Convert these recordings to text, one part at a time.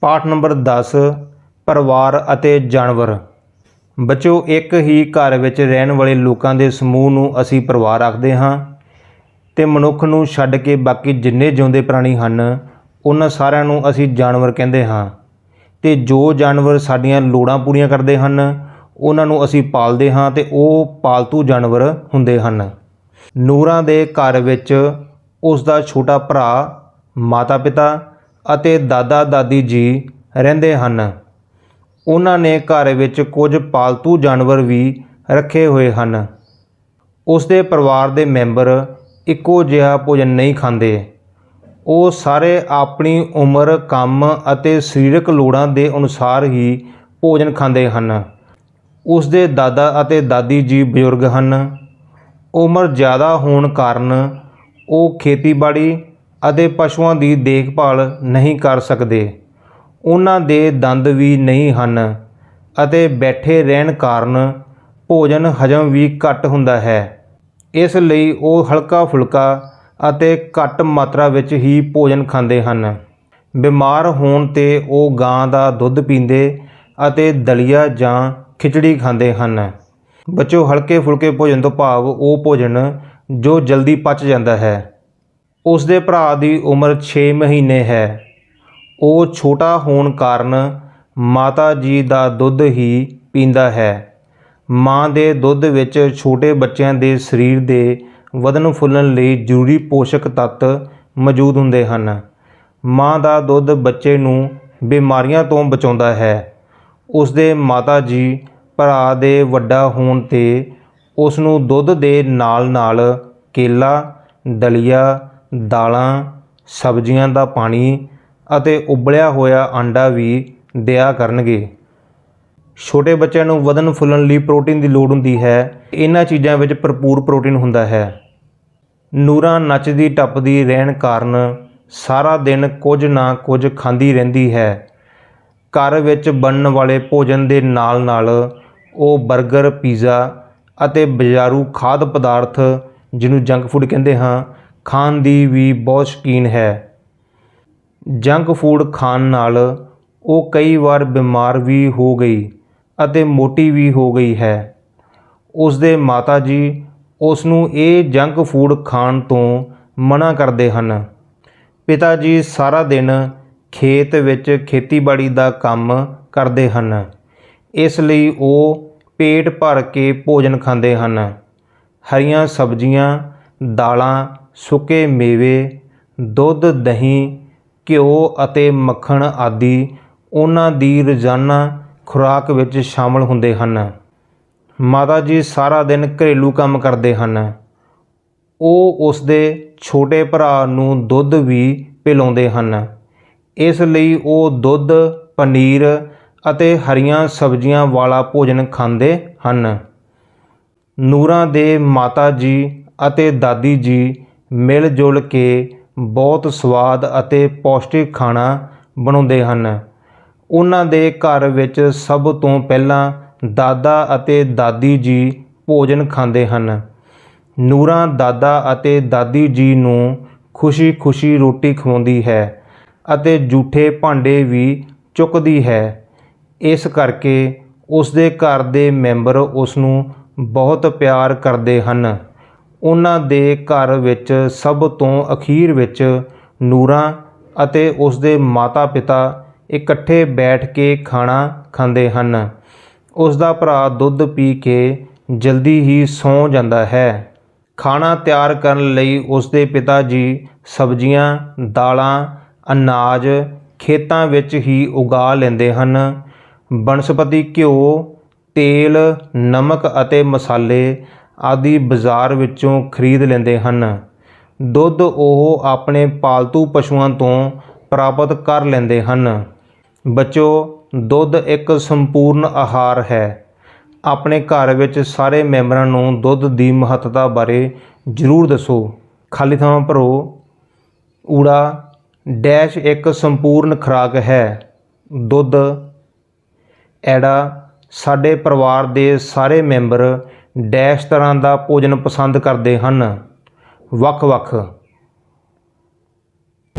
ਪਾਠ ਨੰਬਰ 10 ਪਰਿਵਾਰ ਅਤੇ ਜਾਨਵਰ। ਬੱਚੋ, ਇੱਕ ਹੀ ਘਰ ਵਿੱਚ ਰਹਿਣ ਵਾਲੇ ਲੋਕਾਂ ਦੇ ਸਮੂਹ ਨੂੰ ਅਸੀਂ ਪਰਿਵਾਰ ਆਖਦੇ ਹਾਂ ਤੇ ਮਨੁੱਖ ਨੂੰ ਛੱਡ ਕੇ ਬਾਕੀ ਜਿੰਨੇ ਜਿਉਂਦੇ ਪ੍ਰਾਣੀ ਹਨ, ਉਹਨਾਂ ਸਾਰਿਆਂ ਨੂੰ ਅਸੀਂ ਜਾਨਵਰ ਕਹਿੰਦੇ ਹਾਂ। ਤੇ ਜੋ ਜਾਨਵਰ ਸਾਡੀਆਂ ਲੋੜਾਂ ਪੂਰੀਆਂ ਕਰਦੇ ਹਨ, ਉਹਨਾਂ ਨੂੰ ਅਸੀਂ ਪਾਲਦੇ ਹਾਂ ਤੇ ਉਹ ਪਾਲਤੂ ਜਾਨਵਰ ਹੁੰਦੇ ਹਨ। ਨੂਰਾਂ ਦੇ ਘਰ ਵਿੱਚ ਉਸ ਦਾ ਛੋਟਾ ਭਰਾ ਮਾਤਾ ਪਿਤਾ ਅਤੇ ਦਾਦਾ ਦਾਦੀ ਜੀ ਰਹਿੰਦੇ ਹਨ। ਉਹਨਾਂ ਨੇ ਘਰ ਵਿੱਚ ਕੁਝ ਪਾਲਤੂ ਜਾਨਵਰ ਵੀ ਰੱਖੇ ਹੋਏ ਹਨ। ਉਸ ਦੇ ਪਰਿਵਾਰ ਦੇ ਮੈਂਬਰ ਇੱਕੋ ਜਿਹਾ ਭੋਜਨ ਨਹੀਂ ਖਾਂਦੇ। ਉਹ ਸਾਰੇ ਆਪਣੀ ਉਮਰ, ਕੰਮ ਅਤੇ ਸਰੀਰਕ ਲੋੜਾਂ ਦੇ ਅਨੁਸਾਰ ਹੀ ਭੋਜਨ ਖਾਂਦੇ ਹਨ। ਉਸ ਦੇ ਦਾਦਾ ਅਤੇ ਦਾਦੀ ਜੀ ਬਜ਼ੁਰਗ ਹਨ। ਉਮਰ ਜ਼ਿਆਦਾ ਹੋਣ ਕਾਰਨ ਉਹ ਖੇਤੀਬਾੜੀ ਅਤੇ ਪਸ਼ੂਆਂ ਦੀ ਦੇਖਭਾਲ ਨਹੀਂ ਕਰ ਸਕਦੇ। ਉਹਨਾਂ ਦੇ ਦੰਦ ਵੀ ਨਹੀਂ ਹਨ ਅਤੇ ਬੈਠੇ ਰਹਿਣ ਕਾਰਨ ਭੋਜਨ ਹਜਮ ਵੀ ਘੱਟ ਹੁੰਦਾ ਹੈ। ਇਸ ਲਈ ਉਹ ਹਲਕਾ ਫੁਲਕਾ ਅਤੇ ਘੱਟ ਮਾਤਰਾ ਵਿੱਚ ਹੀ ਭੋਜਨ ਖਾਂਦੇ ਹਨ। ਬਿਮਾਰ ਹੋਣ ਤੇ ਉਹ ਗਾਂ ਦਾ ਦੁੱਧ ਪੀਂਦੇ ਅਤੇ ਦਲੀਆ ਜਾਂ ਖਿਚੜੀ ਖਾਂਦੇ ਹਨ। ਬੱਚੋ ਹਲਕੇ ਫੁਲਕੇ ਭੋਜਨ ਤੋਂ ਭਾਵ ਉਹ ਭੋਜਨ ਜੋ ਜਲਦੀ ਪਚ ਜਾਂਦਾ ਹੈ। ਉਸ ਦੇ ਭਰਾ ਦੀ ਉਮਰ 6 ਮਹੀਨੇ ਹੈ। ਉਹ ਛੋਟਾ ਹੋਣ ਕਾਰਨ ਮਾਤਾ ਜੀ ਦਾ ਦੁੱਧ ਹੀ ਪੀਂਦਾ ਹੈ। ਮਾਂ ਦੇ ਦੁੱਧ ਵਿੱਚ ਛੋਟੇ ਬੱਚਿਆਂ ਦੇ ਸਰੀਰ ਦੇ ਵਧਣ ਫੁੱਲਣ ਲਈ ਜ਼ਰੂਰੀ ਪੋਸ਼ਕ ਤੱਤ ਮੌਜੂਦ ਹੁੰਦੇ ਹਨ। ਮਾਂ ਦਾ ਦੁੱਧ ਬੱਚੇ ਨੂੰ ਬਿਮਾਰੀਆਂ ਤੋਂ ਬਚਾਉਂਦਾ ਹੈ। ਉਸ ਦੇ ਮਾਤਾ ਜੀ ਭਰਾ ਦੇ ਵੱਡਾ ਹੋਣ ਤੇ ਉਸ ਨੂੰ ਦੁੱਧ ਦੇ ਨਾਲ-ਨਾਲ ਕੇਲਾ, ਦਲੀਆ ਦਾਲਾਂ, ਸਬਜ਼ੀਆਂ ਦਾ ਪਾਣੀ ਅਤੇ ਉਬਲਿਆ ਹੋਇਆ ਆਂਡਾ ਵੀ ਦਿਆ ਕਰਨਗੇ। ਛੋਟੇ ਬੱਚਿਆਂ ਨੂੰ ਵਧਣ ਫੁੱਲਣ ਲਈ ਪ੍ਰੋਟੀਨ ਦੀ ਲੋੜ ਹੁੰਦੀ ਹੈ। ਇਹਨਾਂ ਚੀਜ਼ਾਂ ਵਿੱਚ ਭਰਪੂਰ ਪ੍ਰੋਟੀਨ ਹੁੰਦਾ ਹੈ। ਨੂਰਾਂ ਨੱਚਦੀ, ਟੱਪਦੀ ਰਹਿਣ ਕਾਰਨ ਸਾਰਾ ਦਿਨ ਕੁਝ ਨਾ ਕੁਝ ਖਾਂਦੀ ਰਹਿੰਦੀ ਹੈ। ਘਰ ਵਿੱਚ ਬਣਨ ਵਾਲੇ ਭੋਜਨ ਦੇ ਨਾਲ-ਨਾਲ ਉਹ 버ਗਰ ਪੀਜ਼ਾ ਅਤੇ ਬਾਜ਼ਾਰੂ ਖਾਦ ਪਦਾਰਥ, ਜਿਹਨੂੰ ਜੰਕ ਫੂਡ ਕਹਿੰਦੇ ਹਾਂ ਖਾਣ ਦੀ ਵੀ ਬਹੁਤ ਸ਼ੌਕੀਨ ਹੈ। ਜੰਕ ਫੂਡ ਖਾਣ ਨਾਲ ਉਹ ਕਈ ਵਾਰ ਬਿਮਾਰ ਵੀ ਹੋ ਗਈ ਅਤੇ ਮੋਟੀ ਵੀ ਹੋ ਗਈ ਹੈ। ਉਸ ਦੇ ਮਾਤਾ ਜੀ ਉਸ ਨੂੰ ਇਹ ਜੰਕ ਫੂਡ ਖਾਣ ਤੋਂ ਮਨਾ ਕਰਦੇ ਹਨ। ਪਿਤਾ ਜੀ ਸਾਰਾ ਦਿਨ ਖੇਤ ਵਿੱਚ ਖੇਤੀਬਾੜੀ ਦਾ ਕੰਮ ਕਰਦੇ ਹਨ। ਇਸ ਲਈ ਉਹ ਪੇਟ ਭਰ ਕੇ ਭੋਜਨ ਖਾਂਦੇ ਹਨ। ਹਰੀਆਂ ਸਬਜ਼ੀਆਂ, ਦਾਲਾਂ ਸੁੱਕੇ ਮੇਵੇ, ਦੁੱਧ, ਦਹੀਂ, ਘਿਓ ਅਤੇ ਮੱਖਣ ਆਦਿ ਉਹਨਾਂ ਦੀ ਰੋਜ਼ਾਨਾ ਖੁਰਾਕ ਵਿੱਚ ਸ਼ਾਮਲ ਹੁੰਦੇ ਹਨ। ਮਾਤਾ ਜੀ ਸਾਰਾ ਦਿਨ ਘਰੇਲੂ ਕੰਮ ਕਰਦੇ ਹਨ। ਉਹ ਉਸ ਦੇ ਛੋਟੇ ਭਰਾ ਨੂੰ ਦੁੱਧ ਵੀ ਪਿਲਾਉਂਦੇ ਹਨ। ਇਸ ਲਈ ਉਹ ਦੁੱਧ, ਪਨੀਰ ਅਤੇ ਹਰੀਆਂ ਸਬਜ਼ੀਆਂ ਵਾਲਾ ਭੋਜਨ ਖਾਂਦੇ ਹਨ। ਨੂਰਾਂ ਦੇ ਮਾਤਾ ਜੀ ਅਤੇ ਦਾਦੀ ਜੀ ਮਿਲ ਜੁਲ ਕੇ ਬਹੁਤ ਸਵਾਦ ਅਤੇ ਪੌਸ਼ਟਿਕ ਖਾਣਾ ਬਣਾਉਂਦੇ ਹਨ। ਉਹਨਾਂ ਦੇ ਘਰ ਵਿੱਚ ਸਭ ਤੋਂ ਪਹਿਲਾਂ ਦਾਦਾ ਅਤੇ ਦਾਦੀ ਜੀ ਭੋਜਨ ਖਾਂਦੇ ਹਨ। ਨੂਰਾਂ ਦਾਦਾ ਅਤੇ ਦਾਦੀ ਜੀ ਨੂੰ ਖੁਸ਼ੀ-ਖੁਸ਼ੀ ਰੋਟੀ ਖਵਾਉਂਦੀ ਹੈ ਅਤੇ ਜੂਠੇ ਭਾਂਡੇ ਵੀ ਚੁੱਕਦੀ ਹੈ। ਇਸ ਕਰਕੇ ਉਸ ਦੇ ਘਰ ਦੇ ਮੈਂਬਰ ਉਸ ਨੂੰ ਬਹੁਤ ਪਿਆਰ ਕਰਦੇ ਹਨ। ਉਹਨਾਂ ਦੇ ਘਰ ਵਿੱਚ ਸਭ ਤੋਂ ਅਖੀਰ ਵਿੱਚ ਨੂਰਾਂ ਅਤੇ ਉਸ ਦੇ ਮਾਤਾ-ਪਿਤਾ ਇਕੱਠੇ ਬੈਠ ਕੇ ਖਾਣਾ ਖਾਂਦੇ ਹਨ। ਉਸ ਦਾ ਭਰਾ ਦੁੱਧ ਪੀ ਕੇ ਜਲਦੀ ਹੀ ਸੌਂ ਜਾਂਦਾ ਹੈ। ਖਾਣਾ ਤਿਆਰ ਕਰਨ ਲਈ ਉਸ ਦੇ ਪਿਤਾ ਜੀ ਸਬਜ਼ੀਆਂ, ਦਾਲਾਂ, ਅਨਾਜ ਖੇਤਾਂ ਵਿੱਚ ਹੀ ਉਗਾ ਲੈਂਦੇ ਹਨ। ਬਨਸਪਤੀ, ਘਿਓ, ਤੇਲ, ਨਮਕ ਅਤੇ ਮਸਾਲੇ ਆਦਿ ਬਾਜ਼ਾਰ ਵਿੱਚੋਂ ਖਰੀਦ ਲੈਂਦੇ ਹਨ। ਦੁੱਧ ਉਹ ਆਪਣੇ ਪਾਲਤੂ ਪਸ਼ੂਆਂ ਤੋਂ ਪ੍ਰਾਪਤ ਕਰ ਲੈਂਦੇ ਹਨ। ਬੱਚੋ, ਦੁੱਧ ਇੱਕ ਸੰਪੂਰਨ ਆਹਾਰ ਹੈ। ਆਪਣੇ ਘਰ ਵਿੱਚ ਸਾਰੇ ਮੈਂਬਰਾਂ ਨੂੰ ਦੁੱਧ ਦੀ ਮਹੱਤਤਾ ਬਾਰੇ ਜ਼ਰੂਰ ਦੱਸੋ। ਖਾਲੀ ਥਾਂ ਭਰੋ। ਊੜਾ ਡੈਸ਼ ਇੱਕ ਸੰਪੂਰਨ ਖੁਰਾਕ ਹੈ। ਦੁੱਧ, ਐੜਾ ਸਾਡੇ ਪਰਿਵਾਰ ਦੇ ਸਾਰੇ ਮੈਂਬਰ ਡੈਸ਼ ਤਰ੍ਹਾਂ ਦਾ ਭੋਜਨ ਪਸੰਦ ਕਰਦੇ ਹਨ। ਵੱਖ-ਵੱਖ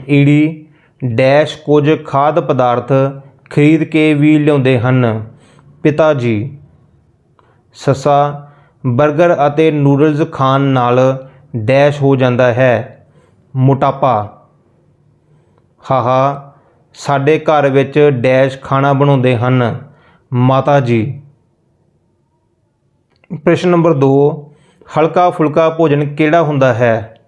ਈੜੀ, ਡੈਸ਼ ਕੁਝ ਖਾਦ ਪਦਾਰਥ ਖਰੀਦ ਕੇ ਵੀ ਲਿਆਉਂਦੇ ਹਨ। ਪਿਤਾ ਜੀ। ਸੱਸਾ 버ਗਰ ਅਤੇ ਨੂਡਲਜ਼ ਖਾਣ ਨਾਲ ਡੈਸ਼ ਹੋ ਜਾਂਦਾ ਹੈ। ਮੋਟਾਪਾ। ਹਾਹਾ, ਸਾਡੇ ਘਰ ਵਿੱਚ ਡੈਸ਼ ਖਾਣਾ ਬਣਾਉਂਦੇ ਹਨ। ਮਾਤਾ ਜੀ। ਪ੍ਰਸ਼ਨ ਨੰਬਰ 2 ਹਲਕਾ ਫੁਲਕਾ ਭੋਜਨ ਕਿਹੜਾ ਹੁੰਦਾ ਹੈ?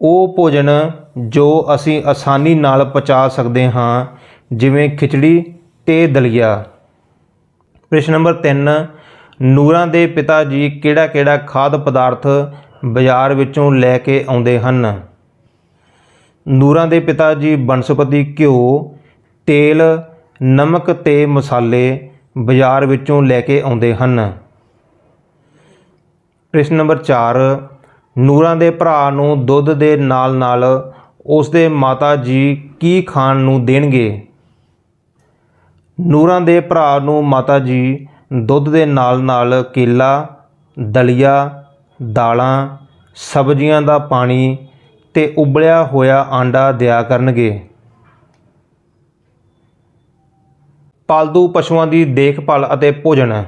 ਉਹ ਭੋਜਨ ਜੋ ਅਸੀਂ ਆਸਾਨੀ ਨਾਲ ਪਚਾ ਸਕਦੇ ਹਾਂ, ਜਿਵੇਂ ਖਿਚੜੀ ਤੇ ਦਲੀਆ। ਪ੍ਰਸ਼ਨ ਨੰਬਰ 3 ਨੂਰਾਂ ਦੇ ਪਿਤਾ ਜੀ ਕਿਹੜਾ ਕਿਹੜਾ ਖਾਦ ਪਦਾਰਥ ਬਾਜ਼ਾਰ ਵਿੱਚੋਂ ਲੈ ਕੇ ਆਉਂਦੇ ਹਨ? ਨੂਰਾਂ ਦੇ ਪਿਤਾ ਜੀ ਬਨਸਪਤੀ ਘਿਓ, ਤੇਲ, ਨਮਕ ਤੇ ਮਸਾਲੇ ਬਾਜ਼ਾਰ ਵਿੱਚੋਂ ਲੈ ਕੇ ਆਉਂਦੇ ਹਨ। ਪ੍ਰਸ਼ਨ ਨੰਬਰ 4 ਨੂਰਾਂ ਦੇ ਭਰਾ ਨੂੰ ਦੁੱਧ ਦੇ ਨਾਲ ਨਾਲ ਉਸ ਦੇ ਮਾਤਾ ਜੀ ਕੀ ਖਾਣ ਨੂੰ ਦੇਣਗੇ? ਨੂਰਾਂ ਦੇ ਭਰਾ ਨੂੰ ਮਾਤਾ ਜੀ ਦੁੱਧ ਦੇ ਨਾਲ ਨਾਲ ਕੇਲਾ, ਦਲੀਆ, ਦਾਲਾਂ, ਸਬਜ਼ੀਆਂ ਦਾ ਪਾਣੀ ਤੇ ਉਬਲਿਆ ਹੋਇਆ ਆਂਡਾ ਦਿਆ ਕਰਨਗੇ। ਪਾਲਤੂ ਪਸ਼ੂਆਂ ਦੀ ਦੇਖਭਾਲ ਅਤੇ ਭੋਜਨ।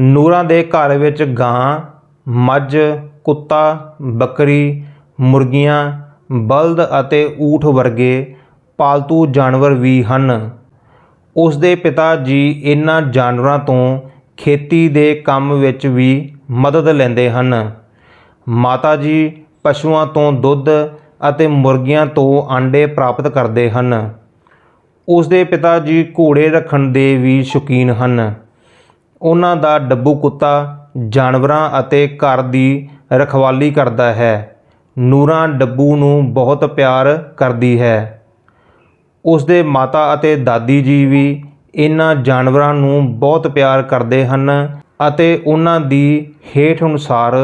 ਨੂਰਾਂ ਦੇ ਘਰ ਵਿੱਚ ਗਾਂ, ਮੱਝ, ਕੁੱਤਾ, ਬੱਕਰੀ, ਮੁਰਗੀਆਂ, ਬਲਦ ਅਤੇ ਊਠ ਵਰਗੇ ਪਾਲਤੂ ਜਾਨਵਰ ਵੀ ਹਨ। ਉਸ ਦੇ ਪਿਤਾ ਜੀ ਇਹਨਾਂ ਜਾਨਵਰਾਂ ਤੋਂ ਖੇਤੀ ਦੇ ਕੰਮ ਵਿੱਚ ਵੀ ਮਦਦ ਲੈਂਦੇ ਹਨ। ਮਾਤਾ ਜੀ ਪਸ਼ੂਆਂ ਤੋਂ ਦੁੱਧ ਅਤੇ ਮੁਰਗੀਆਂ ਤੋਂ ਆਂਡੇ ਪ੍ਰਾਪਤ ਕਰਦੇ ਹਨ। ਉਸ ਦੇ ਪਿਤਾ ਜੀ ਘੋੜੇ ਰੱਖਣ ਦੇ ਵੀ ਸ਼ੌਕੀਨ ਹਨ। ਉਹਨਾਂ ਦਾ ਡੱਬੂ ਕੁੱਤਾ ਜਾਨਵਰਾਂ ਅਤੇ ਘਰ ਦੀ ਰਖਵਾਲੀ ਕਰਦਾ ਹੈ। ਨੂਰਾਂ ਡੱਬੂ ਨੂੰ ਬਹੁਤ ਪਿਆਰ ਕਰਦੀ ਹੈ। ਉਸ ਦੇ ਮਾਤਾ ਅਤੇ ਦਾਦੀ ਜੀ ਵੀ ਇਹਨਾਂ ਜਾਨਵਰਾਂ ਨੂੰ ਬਹੁਤ ਪਿਆਰ ਕਰਦੇ ਹਨ ਅਤੇ ਉਹਨਾਂ ਦੀ ਹੇਠ ਅਨੁਸਾਰ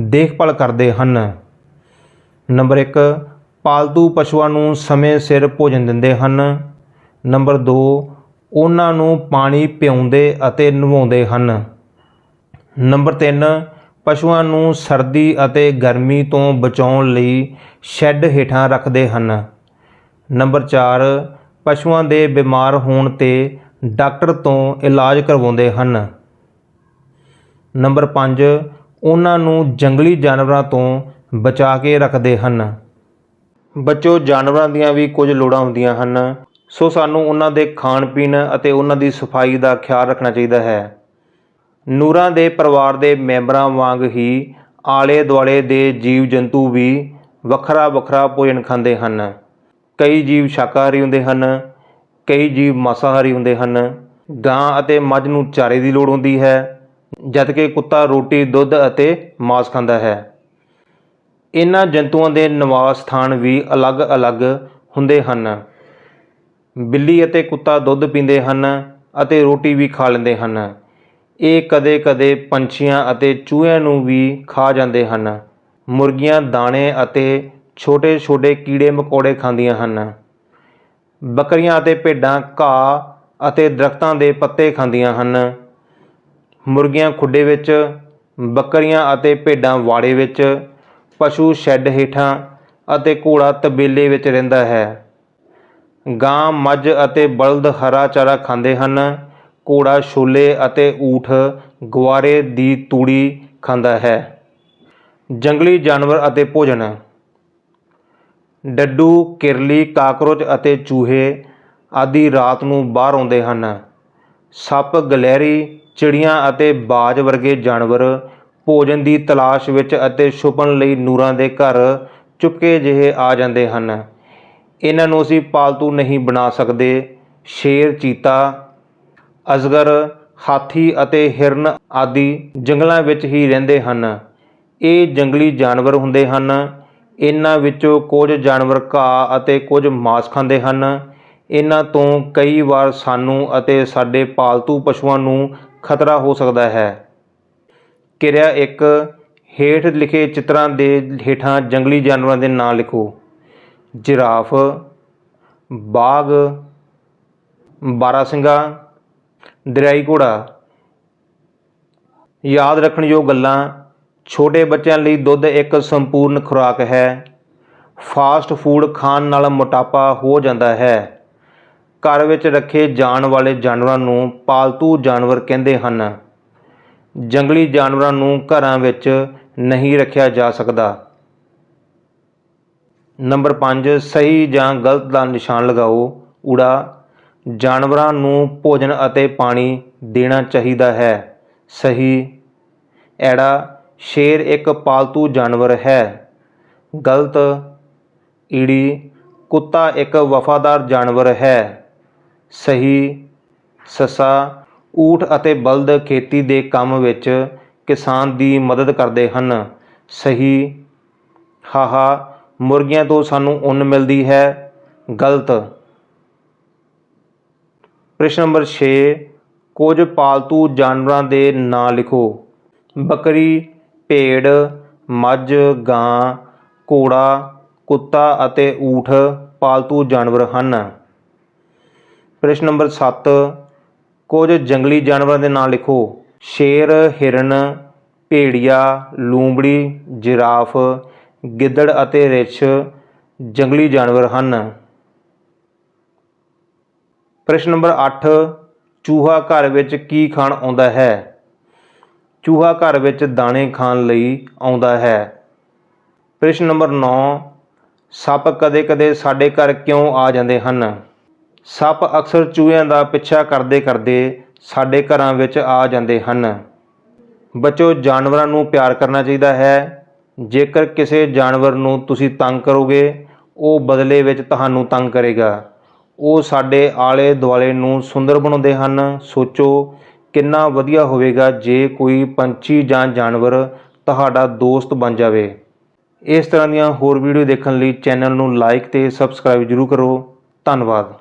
ਦੇਖਭਾਲ ਕਰਦੇ ਹਨ। ਨੰਬਰ 1 ਪਾਲਤੂ ਪਸ਼ੂਆਂ ਨੂੰ ਸਮੇਂ ਸਿਰ ਭੋਜਨ ਦਿੰਦੇ ਹਨ। ਨੰਬਰ 2 ਉਹਨਾਂ ਨੂੰ ਪਾਣੀ ਪਿਆਉਂਦੇ ਅਤੇ ਨਵਾਉਂਦੇ ਹਨ। ਨੰਬਰ 3 ਪਸ਼ੂਆਂ ਨੂੰ ਸਰਦੀ ਅਤੇ ਗਰਮੀ ਤੋਂ ਬਚਾਉਣ ਲਈ ਸ਼ੈੱਡ ਹੇਠਾਂ ਰੱਖਦੇ ਹਨ। ਨੰਬਰ 4 ਪਸ਼ੂਆਂ ਦੇ ਬਿਮਾਰ ਹੋਣ ਤੇ ਡਾਕਟਰ ਤੋਂ ਇਲਾਜ ਕਰਵਾਉਂਦੇ ਹਨ। ਨੰਬਰ 5 ਉਹਨਾਂ ਨੂੰ ਜੰਗਲੀ ਜਾਨਵਰਾਂ ਤੋਂ ਬਚਾ ਕੇ ਰੱਖਦੇ ਹਨ। ਬੱਚੋ, ਜਾਨਵਰਾਂ ਦੀਆਂ ਵੀ ਕੁਝ ਲੋੜਾਂ ਹੁੰਦੀਆਂ ਹਨ। ਸੋ ਸਾਨੂੰ ਉਹਨਾਂ ਦੇ ਖਾਣ ਪੀਣ ਅਤੇ ਉਹਨਾਂ ਦੀ ਸਫ਼ਾਈ ਦਾ ਖਿਆਲ ਰੱਖਣਾ ਚਾਹੀਦਾ ਹੈ। ਨੂਰਾਂ ਦੇ ਪਰਿਵਾਰ ਦੇ ਮੈਂਬਰਾਂ ਵਾਂਗ ਹੀ ਆਲੇ ਦੁਆਲੇ ਦੇ ਜੀਵ ਜੰਤੂ ਵੀ ਵੱਖਰਾ ਵੱਖਰਾ ਭੋਜਨ ਖਾਂਦੇ ਹਨ। ਕਈ ਜੀਵ ਸ਼ਾਕਾਹਾਰੀ ਹੁੰਦੇ ਹਨ, ਕਈ ਜੀਵ ਮਾਸਾਹਾਰੀ ਹੁੰਦੇ ਹਨ। ਗਾਂ ਅਤੇ ਮੱਝ ਨੂੰ ਚਾਰੇ ਦੀ ਲੋੜ ਹੁੰਦੀ ਹੈ, ਜਦਕਿ ਕੁੱਤਾ ਰੋਟੀ, ਦੁੱਧ ਅਤੇ ਮਾਸ ਖਾਂਦਾ ਹੈ। ਇਹਨਾਂ ਜੰਤੂਆਂ ਦੇ ਨਿਵਾਸ ਸਥਾਨ ਵੀ ਅਲੱਗ-ਅਲੱਗ ਹੁੰਦੇ ਹਨ। ਬਿੱਲੀ ਅਤੇ ਕੁੱਤਾ ਦੁੱਧ ਪੀਂਦੇ ਹਨ ਅਤੇ ਰੋਟੀ ਵੀ ਖਾ ਲੈਂਦੇ ਹਨ। ਇਹ ਕਦੇ-ਕਦੇ ਪੰਛੀਆਂ ਅਤੇ ਚੂਹਿਆਂ ਨੂੰ ਵੀ ਖਾ ਜਾਂਦੇ ਹਨ। ਮੁਰਗੀਆਂ, ਦਾਣੇ ਅਤੇ ਛੋਟੇ-ਛੋਟੇ ਕੀੜੇ ਮਕੌੜੇ ਖਾਂਦੀਆਂ ਹਨ। ਬੱਕਰੀਆਂ ਅਤੇ ਭੇਡਾਂ, ਘਾਹ ਅਤੇ ਦਰਖਤਾਂ ਦੇ ਪੱਤੇ ਖਾਂਦੀਆਂ ਹਨ। ਮੁਰਗੀਆਂ ਖੁੱਡੇ ਵਿੱਚ, ਬੱਕਰੀਆਂ ਅਤੇ ਭੇਡਾਂ ਵਾੜੇ ਵਿੱਚ, ਪਸ਼ੂ ਸ਼ੈੱਡ ਹੇਠਾਂ ਅਤੇ ਘੋੜਾ ਤਬੇਲੇ ਵਿੱਚ ਰਹਿੰਦਾ ਹੈ। ਗਾਂ, ਮੱਝ ਅਤੇ ਬਲਦ ਹਰਾ ਚਾਰਾ ਖਾਂਦੇ ਹਨ। ਘੋੜਾ, ਛੋਲੇ ਅਤੇ ਊਠ ਗੁਆਰੇ ਦੀ ਤੂੜੀ ਖਾਂਦਾ ਹੈ। ਜੰਗਲੀ ਜਾਨਵਰ ਅਤੇ ਭੋਜਨ। ਡੱਡੂ, ਕਿਰਲੀ, ਕਾਕਰੋਚ ਅਤੇ ਚੂਹੇ ਆਦਿ ਰਾਤ ਨੂੰ ਬਾਹਰ ਆਉਂਦੇ ਹਨ। ਸੱਪ ਗਲਹਿਰੀ ਚਿੜੀਆਂ ਅਤੇ ਬਾਜ ਵਰਗੇ ਜਾਨਵਰ ਭੋਜਨ ਦੀ ਤਲਾਸ਼ ਵਿੱਚ ਅਤੇ ਛੁਪਣ ਲਈ ਨੂਰਾਂ ਦੇ ਘਰ ਚੁਪਕੇ ਜਿਹੇ ਆ ਜਾਂਦੇ ਹਨ। ਇਹਨਾਂ ਨੂੰ ਅਸੀਂ ਪਾਲਤੂ ਨਹੀਂ ਬਣਾ ਸਕਦੇ। ਸ਼ੇਰ, ਚੀਤਾ, ਅਜਗਰ, ਹਾਥੀ ਅਤੇ ਹਿਰਨ ਆਦਿ ਜੰਗਲਾਂ ਵਿੱਚ ਹੀ ਰਹਿੰਦੇ ਹਨ। ਇਹ ਜੰਗਲੀ ਜਾਨਵਰ ਹੁੰਦੇ ਹਨ। ਇਹਨਾਂ ਵਿੱਚੋਂ ਕੁਝ ਜਾਨਵਰ ਘਾਹ ਅਤੇ ਕੁਝ ਮਾਸ ਖਾਂਦੇ ਹਨ। ਇਹਨਾਂ ਤੋਂ ਕਈ ਵਾਰ ਸਾਨੂੰ ਅਤੇ ਸਾਡੇ ਪਾਲਤੂ ਪਸ਼ੂਆਂ ਨੂੰ ਖਤਰਾ ਹੋ ਸਕਦਾ ਹੈ। ਕਿਰਿਆ 1 ਹੇਠ ਲਿਖੇ ਚਿੱਤਰਾਂ ਦੇ ਹੇਠਾਂ ਜੰਗਲੀ ਜਾਨਵਰਾਂ ਦੇ ਨਾਂ ਲਿਖੋ। ਜਿਰਾਫ ਬਾਘ ਬਾਰਾਸਿੰਗਾ ਦਰਿਆਈ ਘੋੜਾ। ਯਾਦ ਰੱਖਣ ਯੋਗ ਗੱਲਾਂ, ਛੋਟੇ ਬੱਚਿਆਂ ਲਈ ਦੁੱਧ ਇੱਕ ਸੰਪੂਰਨ ਖੁਰਾਕ ਹੈ। ਫਾਸਟ ਫੂਡ ਖਾਣ ਨਾਲ ਮੋਟਾਪਾ ਹੋ ਜਾਂਦਾ ਹੈ। ਘਰ ਵਿੱਚ ਰੱਖੇ ਜਾਣ ਵਾਲੇ ਜਾਨਵਰਾਂ ਨੂੰ ਪਾਲਤੂ ਜਾਨਵਰ ਕਹਿੰਦੇ ਹਨ। ਜੰਗਲੀ ਜਾਨਵਰਾਂ ਨੂੰ ਘਰਾਂ ਵਿੱਚ ਨਹੀਂ ਰੱਖਿਆ ਜਾ ਸਕਦਾ। ਨੰਬਰ 5 ਸਹੀ ਜਾਂ ਗਲਤ ਦਾ ਨਿਸ਼ਾਨ ਲਗਾਓ। ਊੜਾ, ਜਾਨਵਰਾਂ ਨੂੰ ਭੋਜਨ ਅਤੇ ਪਾਣੀ ਦੇਣਾ ਚਾਹੀਦਾ ਹੈ। ਸਹੀ, ਐੜਾ, ਸ਼ੇਰ ਇੱਕ ਪਾਲਤੂ ਜਾਨਵਰ ਹੈ। ਗਲਤ, ਈੜੀ, ਕੁੱਤਾ ਇੱਕ ਵਫਾਦਾਰ ਜਾਨਵਰ ਹੈ। ਸਹੀ, ਸੱਸਾ, ਊਠ ਅਤੇ ਬਲਦ ਖੇਤੀ ਦੇ ਕੰਮ ਵਿੱਚ ਕਿਸਾਨ ਦੀ ਮਦਦ ਕਰਦੇ ਹਨ। ਸਹੀ, ਹਾਹਾ ਮੁਰਗੀਆਂ ਤੋਂ ਸਾਨੂੰ ਉੱਨ ਮਿਲਦੀ ਹੈ। ਗਲਤ। ਪ੍ਰਸ਼ਨ ਨੰਬਰ 6 ਕੁਝ ਪਾਲਤੂ ਜਾਨਵਰਾਂ ਦੇ ਨਾਂ ਲਿਖੋ। ਬੱਕਰੀ, ਭੇਡ, ਮੱਝ, ਗਾਂ, ਘੋੜਾ, ਕੁੱਤਾ ਅਤੇ ਊਠ ਪਾਲਤੂ ਜਾਨਵਰ ਹਨ। ਪ੍ਰਸ਼ਨ ਨੰਬਰ 7 ਕੁਝ ਜੰਗਲੀ ਜਾਨਵਰਾਂ ਦੇ ਨਾਂ ਲਿਖੋ। ਸ਼ੇਰ, ਹਿਰਨ, ਭੇੜੀਆ, ਲੂੰਬੜੀ, ਜਿਰਾਫ ਗਿੱਦੜ ਅਤੇ ਰਿੱਛ ਜੰਗਲੀ ਜਾਨਵਰ ਹਨ। ਪ੍ਰਸ਼ਨ ਨੰਬਰ 8 ਚੂਹਾ ਘਰ ਵਿੱਚ ਕੀ ਖਾਣ ਆਉਂਦਾ ਹੈ? ਚੂਹਾ ਘਰ ਵਿੱਚ ਦਾਣੇ ਖਾਣ ਲਈ ਆਉਂਦਾ ਹੈ। ਪ੍ਰਸ਼ਨ ਨੰਬਰ 9 ਸੱਪ ਕਦੇ-ਕਦੇ ਸਾਡੇ ਘਰ ਕਿਉਂ ਆ ਜਾਂਦੇ ਹਨ? ਸੱਪ ਅਕਸਰ ਚੂਹਿਆਂ ਦਾ ਪਿੱਛਾ ਕਰਦੇ ਕਰਦੇ ਸਾਡੇ ਘਰਾਂ ਵਿੱਚ ਆ ਜਾਂਦੇ ਹਨ। ਬੱਚੋ, ਜਾਨਵਰਾਂ ਨੂੰ ਪਿਆਰ ਕਰਨਾ ਚਾਹੀਦਾ ਹੈ। ਜੇਕਰ ਕਿਸੇ ਜਾਨਵਰ ਨੂੰ ਤੁਸੀਂ ਤੰਗ ਕਰੋਗੇ, ਉਹ ਬਦਲੇ ਵਿੱਚ ਤੁਹਾਨੂੰ ਤੰਗ ਕਰੇਗਾ। ਉਹ ਸਾਡੇ ਆਲੇ ਦੁਆਲੇ ਨੂੰ ਸੁੰਦਰ ਬਣਾਉਂਦੇ ਹਨ। ਸੋਚੋ ਕਿੰਨਾ ਵਧੀਆ ਹੋਵੇਗਾ ਜੇ ਕੋਈ ਪੰਛੀ ਜਾਂ ਜਾਨਵਰ ਤੁਹਾਡਾ ਦੋਸਤ ਬਣ ਜਾਵੇ। ਇਸ ਤਰ੍ਹਾਂ ਦੀਆਂ ਹੋਰ ਵੀਡੀਓ ਦੇਖਣ ਲਈ ਚੈਨਲ ਨੂੰ ਲਾਈਕ ਤੇ ਸਬਸਕ੍ਰਾਈਬ ਜ਼ਰੂਰ ਕਰੋ। ਧੰਨਵਾਦ।